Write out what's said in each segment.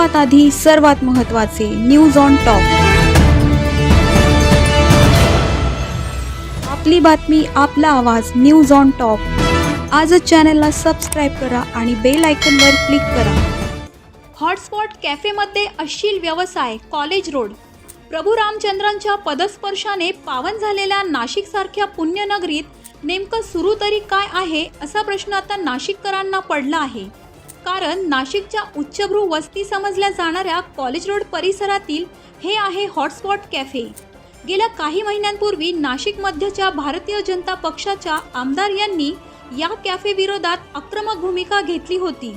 सर्वात आधी सर्वात महत्त्वाचे न्यूज ऑन टॉप आपली बातमी आपला आवाज न्यूज ऑन टॉप आजच चॅनलला सबस्क्राईब करा आणि बेल आयकनवर क्लिक करा. हॉटस्पॉट कॅफेमध्ये अश्लील व्यवसाय कॉलेज रोड. प्रभू रामचंद्रांच्या पदस्पर्शाने पावन झालेल्या नाशिकसारख्या पुण्यनगरीत नेमकं सुरू तरी काय आहे असा प्रश्न आता नाशिककरांना पडला आहे. कारण नाशिकच्या उच्चभ्रू वस्ती समजल्या जाणाऱ्या कॉलेज रोड परिसरातील हे आहे हॉटस्पॉट कॅफे. गेल्या काही महिन्यांपूर्वी नाशिक मध्यच्या भारतीय जनता पक्षाच्या आमदार यांनी या कॅफे विरोधात आक्रमक भूमिका घेतली होती.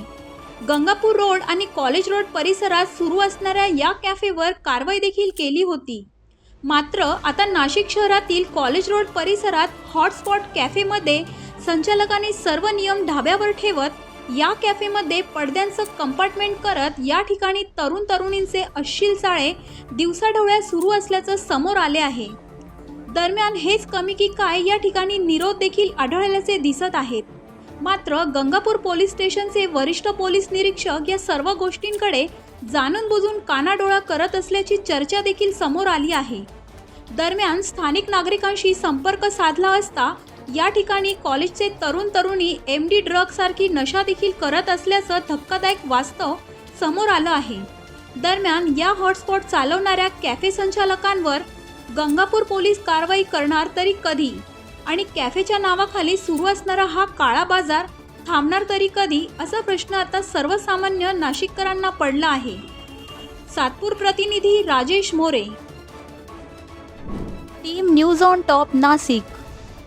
गंगापूर रोड आणि कॉलेज रोड परिसरात सुरू असणाऱ्या या कॅफेवर कारवाई देखील केली होती. मात्र आता नाशिक शहरातील कॉलेज रोड परिसरात हॉटस्पॉट कॅफेमध्ये संचालकांनी सर्व नियम ढाब्यावर ठेवत या कॅफेमध्ये पडद्यांचं कंपार्टमेंट करत या ठिकाणी तरुण तरुणींचे अश्लील चाळे दिवसाढवळ्या सुरू असल्याचं समोर आले आहे. दरम्यान हेच कमी की काय या ठिकाणी निरोध देखील आढळल्याचे दिसत आहेत. मात्र गंगापूर पोलीस स्टेशनचे वरिष्ठ पोलीस निरीक्षक या सर्व गोष्टींकडे जाणून बुजून कानाडोळा करत असल्याची चर्चा देखील समोर आली आहे. दरम्यान स्थानिक नागरिकांशी संपर्क साधला असता या ठिकाणी कॉलेजचे तरुण तरुणी एम डी ड्रग सारखी नशा देखील करत असल्याचं धक्कादायक वास्तव समोर आलं आहे. दरम्यान या हॉटस्पॉट चालवणाऱ्या कॅफे संचालकांवर गंगापूर पोलीस कारवाई करणार तरी कधी आणि कॅफेच्या नावाखाली सुरू असणारा हा काळा बाजार थांबणार तरी कधी असा प्रश्न आता सर्वसामान्य नाशिककरांना पडला आहे. सातपूर प्रतिनिधी Rajesh More. Team news on top Nashik.